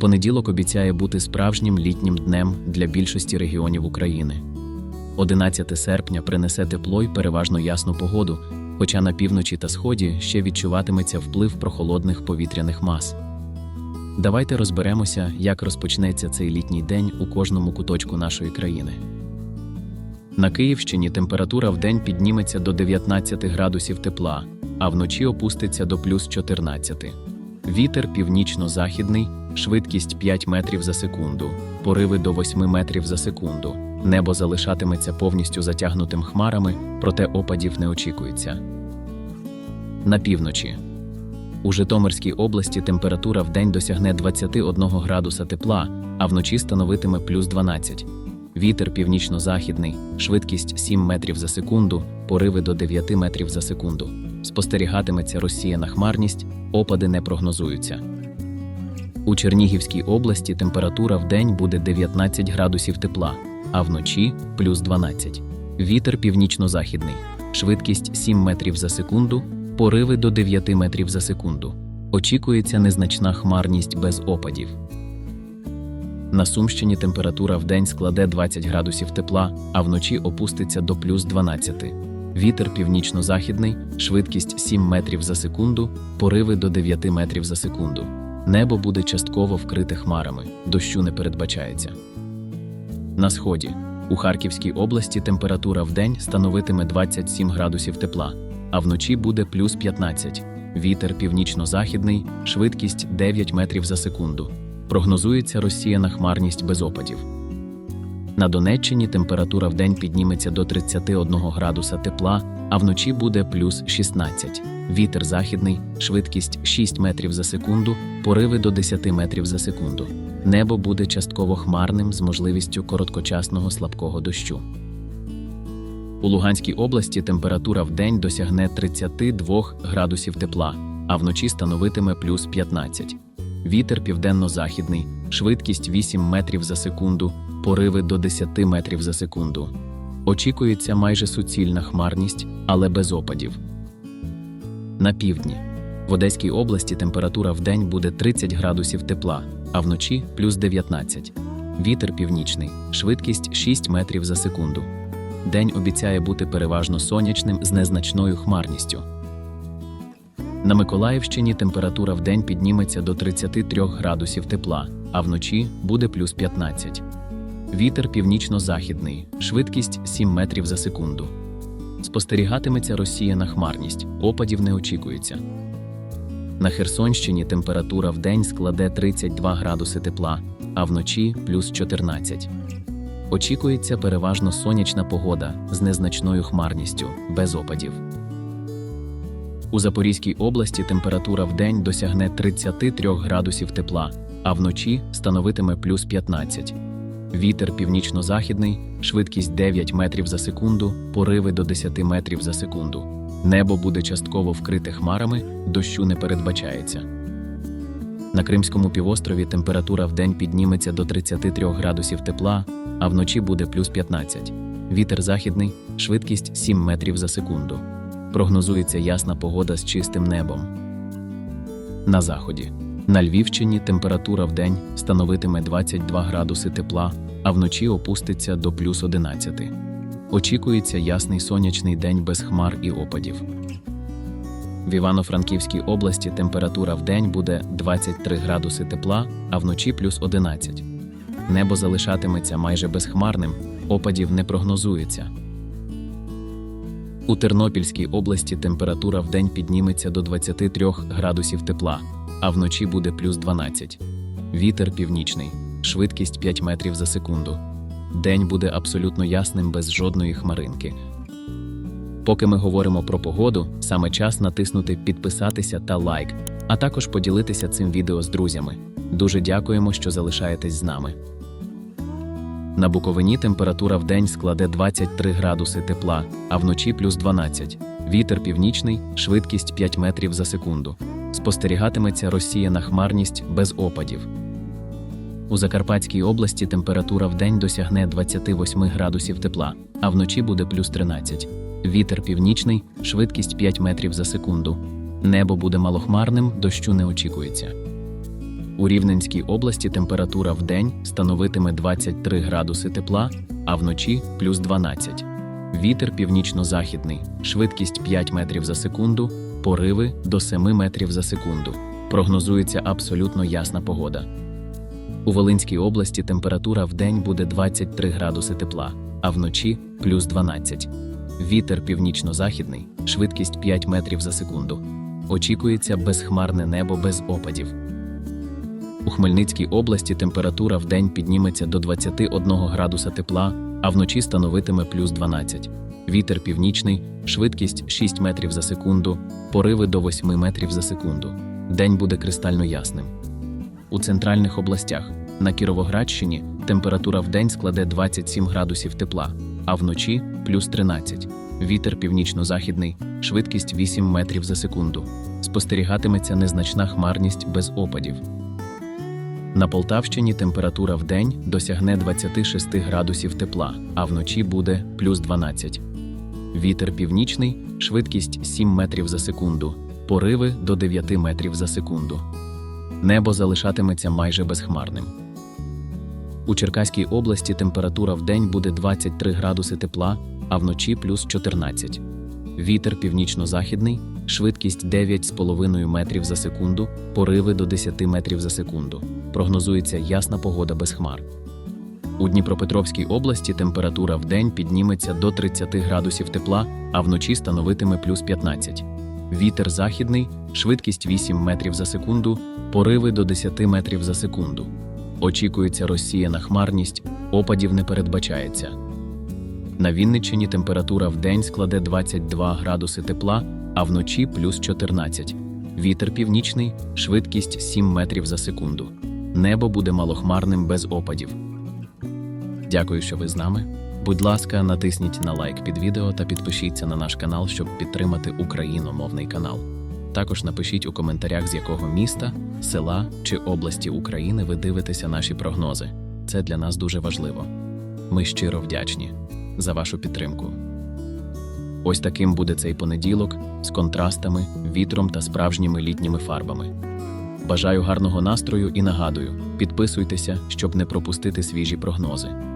Понеділок обіцяє бути справжнім літнім днем для більшості регіонів України. 11 серпня принесе тепло й переважно ясну погоду, хоча на півночі та сході ще відчуватиметься вплив прохолодних повітряних мас. Давайте розберемося, як розпочнеться цей літній день у кожному куточку нашої країни. На Київщині температура вдень підніметься до 19 градусів тепла, а вночі опуститься до плюс 14. Вітер північно-західний, швидкість 5 метрів за секунду, пориви до 8 метрів за секунду. Небо залишатиметься повністю затягнутим хмарами, проте опадів не очікується. На півночі. У Житомирській області температура вдень досягне 21 градуса тепла, а вночі становитиме плюс 12. Вітер північно-західний, швидкість 7 метрів за секунду, пориви до 9 метрів за секунду. Спостерігатиметься розсіяна хмарність, опади не прогнозуються. У Чернігівській області температура вдень буде 19 градусів тепла, а вночі плюс 12. Вітер північно-західний, швидкість 7 метрів за секунду, пориви до 9 метрів за секунду. Очікується незначна хмарність без опадів. На Сумщині температура вдень складе 20 градусів тепла, а вночі опуститься до плюс 12. Вітер північно-західний, швидкість 7 метрів за секунду, пориви до 9 метрів за секунду. Небо буде частково вкрите хмарами, дощу не передбачається. На сході. У Харківській області температура в день становитиме 27 градусів тепла, а вночі буде плюс 15. Вітер північно-західний, швидкість 9 метрів за секунду. Прогнозується розсіяна хмарність без опадів. На Донеччині температура вдень підніметься до 31 градуса тепла, а вночі буде плюс 16. Вітер західний, швидкість 6 метрів за секунду, пориви до 10 метрів за секунду. Небо буде частково хмарним з можливістю короткочасного слабкого дощу. У Луганській області температура вдень досягне 32 градусів тепла, а вночі становитиме плюс 15. Вітер південно-західний, швидкість 8 метрів за секунду, пориви до 10 метрів за секунду. Очікується майже суцільна хмарність, але без опадів. На півдні. В Одеській області температура вдень буде 30 градусів тепла, а вночі плюс 19. Вітер північний, швидкість 6 метрів за секунду. День обіцяє бути переважно сонячним з незначною хмарністю. На Миколаївщині температура вдень підніметься до 33 градусів тепла, а вночі буде плюс 15. Вітер північно-західний, швидкість 7 метрів за секунду. Спостерігатиметься розсіяна хмарність, опадів не очікується. На Херсонщині температура вдень складе 32 градуси тепла, а вночі плюс 14. Очікується переважно сонячна погода з незначною хмарністю, без опадів. У Запорізькій області температура вдень досягне 33 градусів тепла, а вночі становитиме плюс 15. Вітер північно-західний, швидкість 9 метрів за секунду, пориви до 10 метрів за секунду. Небо буде частково вкрите хмарами, дощу не передбачається. На Кримському півострові температура вдень підніметься до 33 градусів тепла, а вночі буде плюс 15. Вітер західний, швидкість 7 метрів за секунду. Прогнозується ясна погода з чистим небом. На заході. На Львівщині температура вдень становитиме 22 градуси тепла, а вночі опуститься до плюс 11. Очікується ясний сонячний день без хмар і опадів. В Івано-Франківській області температура вдень буде 23 градуси тепла, а вночі плюс 11. Небо залишатиметься майже безхмарним, опадів не прогнозується. У Тернопільській області температура вдень підніметься до 23 градусів тепла, а вночі буде плюс 12. Вітер північний, швидкість 5 метрів за секунду. День буде абсолютно ясним без жодної хмаринки. Поки ми говоримо про погоду, саме час натиснути підписатися та лайк, а також поділитися цим відео з друзями. Дуже дякуємо, що залишаєтесь з нами. На Буковині температура вдень складе 23 градуси тепла, а вночі плюс 12. Вітер північний, швидкість 5 метрів за секунду. Спостерігатиметься розсіяна хмарність без опадів. У Закарпатській області температура вдень досягне 28 градусів тепла, а вночі буде плюс 13. Вітер північний, швидкість 5 метрів за секунду. Небо буде малохмарним, дощу не очікується. У Рівненській області температура в день становитиме 23 градуси тепла, а вночі плюс 12. Вітер північно-західний, швидкість 5 метрів за секунду, пориви до 7 метрів за секунду. Прогнозується абсолютно ясна погода. У Волинській області температура в день буде 23 градуси тепла, а вночі плюс 12. Вітер північно-західний, швидкість 5 метрів за секунду. Очікується безхмарне небо без опадів. У Хмельницькій області температура в день підніметься до 21 градуса тепла, а вночі становитиме плюс 12. Вітер північний, швидкість 6 метрів за секунду, пориви до 8 метрів за секунду. День буде кристально ясним. У центральних областях на Кіровоградщині температура в день складе 27 градусів тепла, а вночі плюс 13. Вітер північно-західний, швидкість 8 метрів за секунду. Спостерігатиметься незначна хмарність без опадів. На Полтавщині температура в день досягне 26 градусів тепла, а вночі буде плюс 12. Вітер північний, швидкість 7 метрів за секунду, пориви до 9 метрів за секунду. Небо залишатиметься майже безхмарним. У Черкаській області температура в день буде 23 градуси тепла, а вночі плюс 14. Вітер північно-західний, швидкість 9,5 метрів за секунду, пориви до 10 метрів за секунду. Прогнозується ясна погода без хмар. У Дніпропетровській області температура в день підніметься до 30 градусів тепла, а вночі становитиме плюс 15. Вітер західний, швидкість 8 метрів за секунду, пориви до 10 метрів за секунду. Очікується розсіяна хмарність, опадів не передбачається. На Вінниччині температура в день складе 22 градуси тепла, а вночі плюс 14. Вітер північний, швидкість 7 метрів за секунду. Небо буде малохмарним без опадів. Дякую, що ви з нами. Будь ласка, натисніть на лайк під відео та підпишіться на наш канал, щоб підтримати україномовний канал. Також напишіть у коментарях, з якого міста, села чи області України ви дивитеся наші прогнози. Це для нас дуже важливо. Ми щиро вдячні за вашу підтримку. Ось таким буде цей понеділок з контрастами, вітром та справжніми літніми фарбами. Бажаю гарного настрою і нагадую, підписуйтеся, щоб не пропустити свіжі прогнози.